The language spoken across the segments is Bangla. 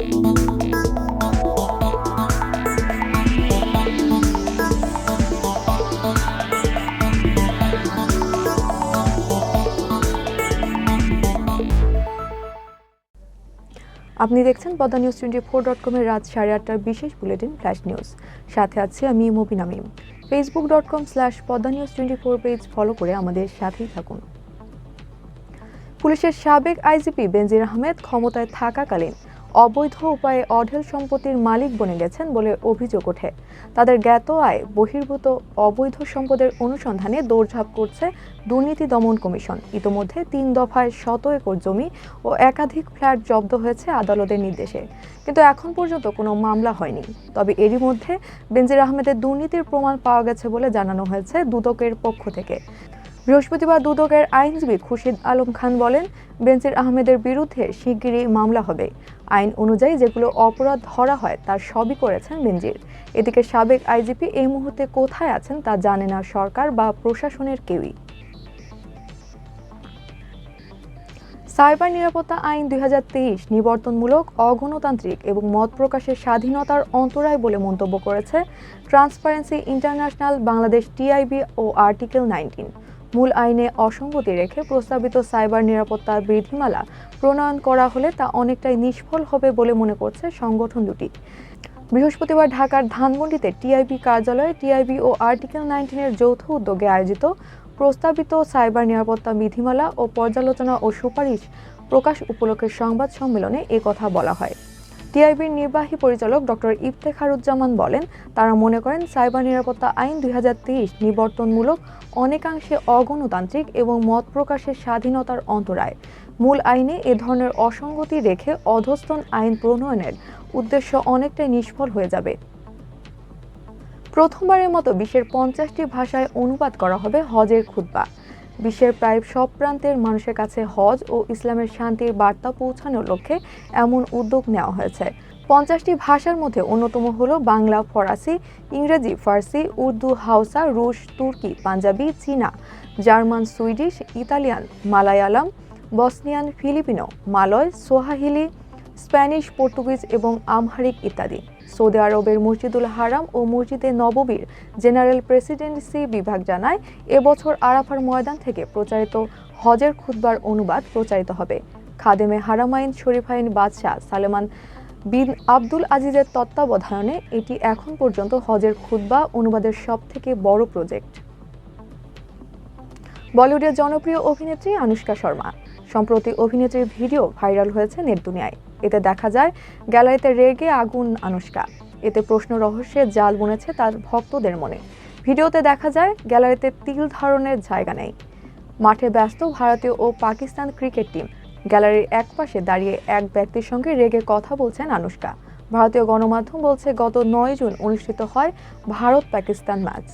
আপনি দেখছেন Padma news twenty four dot কমের রাত সাড়ে আটটার বিশেষ বুলেটিন ফ্ল্যাশ নিউজ। সাথে আছি আমি Mobin Amim Facebook dot com slash Padma news twenty four page follow করে আমাদের সাথেই থাকুন। পুলিশের সাবেক আইজিপি বেনজির আহমেদ ক্ষমতায় থাকাকালীন অবৈধ উপায়ে অঢেল সম্পত্তির মালিক বনে গেছেন বলে অভিযোগ ওঠে। তাদের জ্ঞাত আয় বহির্ভূত অবৈধ সম্পদের অনুসন্ধানে দৌড়ঝাঁপ করছে দুর্নীতি দমন কমিশন। ইতোমধ্যে তিন দফায় শত একর জমি ও একাধিক ফ্ল্যাট জব্দ হয়েছে আদালতের নির্দেশে। কিন্তু এখন পর্যন্ত কোনো মামলা হয়নি। তবে এরই মধ্যে বেনজির আহমেদের দুর্নীতির প্রমাণ পাওয়া গেছে বলে জানানো হয়েছে দুদকের পক্ষ থেকে। বৃহস্পতিবার দুদকের আইনজীবী খুরশিদ আলম খান বলেন, বেনজির আহমেদের বিরুদ্ধে শিগগিরই মামলা হবে। আইন অনুযায়ী যেগুলো অপরাধ ধরা হয়, তার সবই করেছেন বেনজির। এদিকে সাবেক আইজিপি এই মুহূর্তে কোথায় আছেন তা জানে না সরকার বা প্রশাসনের কেউই। সাইবার নিরাপত্তা আইন দুই হাজার তেইশ নিবর্তনমূলক, অগণতান্ত্রিক এবং মত প্রকাশের স্বাধীনতার অন্তরায় বলে মন্তব্য করেছে ট্রান্সপারেন্সি ইন্টারন্যাশনাল বাংলাদেশ টিআইবি ও আর্টিকেল নাইনটিন। মূল আইনে অসঙ্গতি রেখে প্রস্তাবিত সাইবার নিরাপত্তার বিধিমালা প্রণয়ন করা হলে তা অনেকটাই নিষ্ফল হবে বলে মনে করছে সংগঠন দুটি। বৃহস্পতিবার ঢাকার ধানমন্ডিতে টিআইবি কার্যালয়ে টিআইবি ও আর্টিকেল নাইনটিনের যৌথ উদ্যোগে আয়োজিত প্রস্তাবিত সাইবার নিরাপত্তা বিধিমালা ও পর্যালোচনা ও সুপারিশ প্রকাশ উপলক্ষে সংবাদ সম্মেলনে কথা বলা হয়। টিআইবির নির্বাহী পরিচালক ডক্টর ইফতেখারুজ্জামান বলেন, তারা মনে করেন সাইবার নিরাপত্তা আইন দুই হাজার তেইশ নিবর্তনমূলক, অনেকাংশে অগণতান্ত্রিক এবং মত প্রকাশের স্বাধীনতার অন্তরায়। মূল আইনে এ ধরনের অসঙ্গতি রেখে অধস্তন আইন প্রণয়নের উদ্দেশ্য অনেকটাই নিষ্ফল হয়ে যাবে। প্রথমবারের মতো বিশ্বের পঞ্চাশটি ভাষায় অনুবাদ করা হবে হজের খুতবা। বিশ্বের প্রায় সব প্রান্তের মানুষের কাছে হজ ও ইসলামের শান্তির বার্তা পৌঁছানোর লক্ষ্যে এমন উদ্যোগ নেওয়া হয়েছে। পঞ্চাশটি ভাষার মধ্যে অন্যতম হলো বাংলা, ফরাসি, ইংরেজি, ফার্সি, উর্দু হাউসা রুশ, তুর্কি, পাঞ্জাবি, চীনা, German, Swedish, Italian, Malayalam, Bosnian, Filipino, Malay, Swahili, Spanish, Portuguese এবং আমহারিক ইত্যাদি। সৌদি আরবের মসজিদুল হারাম ও মসজিদে নববীর জেনারেল প্রেসিডেন্সি বিভাগ জানায়, এবছর আরাফার ময়দান থেকে প্রচারিত হজের খুতবার অনুবাদ প্রচারিত হবে। খাদেমে হারামাইন শরীফাইন বাদশাহ সালেমান বিন আব্দুল আজিজের তত্ত্বাবধানে এটি এখন পর্যন্ত হজের খুতবা অনুবাদের সবথেকে বড় প্রজেক্ট। বলিউডের জনপ্রিয় অভিনেত্রী আনুষ্কা শর্মা। সম্প্রতি অভিনেত্রীর ভিডিও ভাইরাল হয়েছে নেট দুনিয়ায়। এতে দেখা যায়, গ্যালারিতে রেগে আগুন আনুষ্কা। এতে প্রশ্ন রহস্যের জাল বুনেছে তার ভক্তদের মনে। ভিডিওতে দেখা যায়, গ্যালারিতে তিল ধারণের জায়গা নেই। মাঠে ব্যস্ত ভারতীয় ও পাকিস্তান ক্রিকেট টিম। গ্যালারির এক পাশে দাঁড়িয়ে এক ব্যক্তির সঙ্গে রেগে কথা বলছেন আনুষ্কা। ভারতীয় গণমাধ্যম বলছে, গত নয় জুন অনুষ্ঠিত হয় ভারত পাকিস্তান ম্যাচ।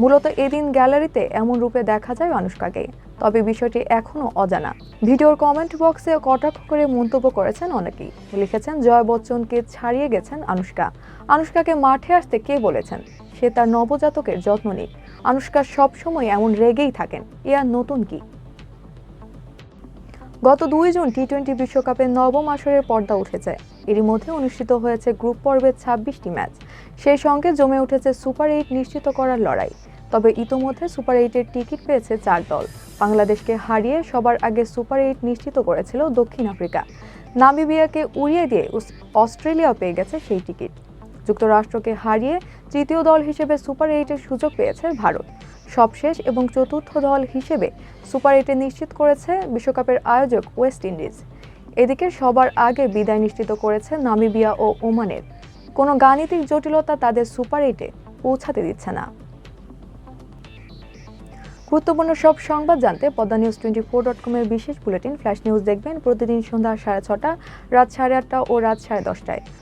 মূলত এদিন গ্যালারিতে এমন রূপে দেখা যায় আনুষ্কাকে তবে বিষয়টি এখনও অজানা। ভিডিওর কমেন্ট বক্সে কটাক্ষ করে মন্তব্য করেছেন অনেকেই। লিখেছেন, জয় বচ্চনকে ছাড়িয়ে গেছেন আনুষ্কা আনুষ্কাকে মাঠে আসতে কে বলেছেন? সে তার নবজাতকের যত্ন নিক। আনুষ্কা সবসময় এমন রেগেই থাকেন। এ আর নতুন কি? গত দুই জুন টি টোয়েন্টি বিশ্বকাপের নবম আসরের পর্দা উঠেছে। এরই মধ্যে অনুষ্ঠিত হয়েছে গ্রুপ পর্বের ছাব্বিশটি ম্যাচ। সেই সঙ্গে জমে উঠেছে সুপার এইট নিশ্চিত করার লড়াই। তবে ইতোমধ্যে সুপার এইটের টিকিট পেয়েছে চার দল। বাংলাদেশকে হারিয়ে সবার আগে সুপার এইট নিশ্চিত করেছিল দক্ষিণ আফ্রিকা। নামিবিয়াকে উড়িয়ে দিয়ে অস্ট্রেলিয়াও পেয়ে গেছে সেই টিকিট। যুক্তরাষ্ট্রকে হারিয়ে তৃতীয় দল হিসেবে সুপার এইটের সুযোগ পেয়েছে ভারত। সবশেষ এবং চতুর্থ দল হিসেবে সুপার এইটে নিশ্চিত করেছে বিশ্বকাপের আয়োজক ওয়েস্ট ইন্ডিজ। এদিকে সবার আগে বিদায় নিশ্চিত করেছে নামিবিয়া ও ওমানের। কোনো গাণিতিক জটিলতা তাদের সুপার এইটে পৌঁছাতে দিচ্ছে না। গুরুত্বপূর্ণ সব সংবাদ জানতে Padma news twenty four dot কমের বিশেষ বুলেটিন ফ্ল্যাশ নিউজ দেখবেন প্রতিদিন সন্ধ্যা সাড়ে ছটা, রাত সাড়ে আটটা ও রাত সাড়ে দশটায়।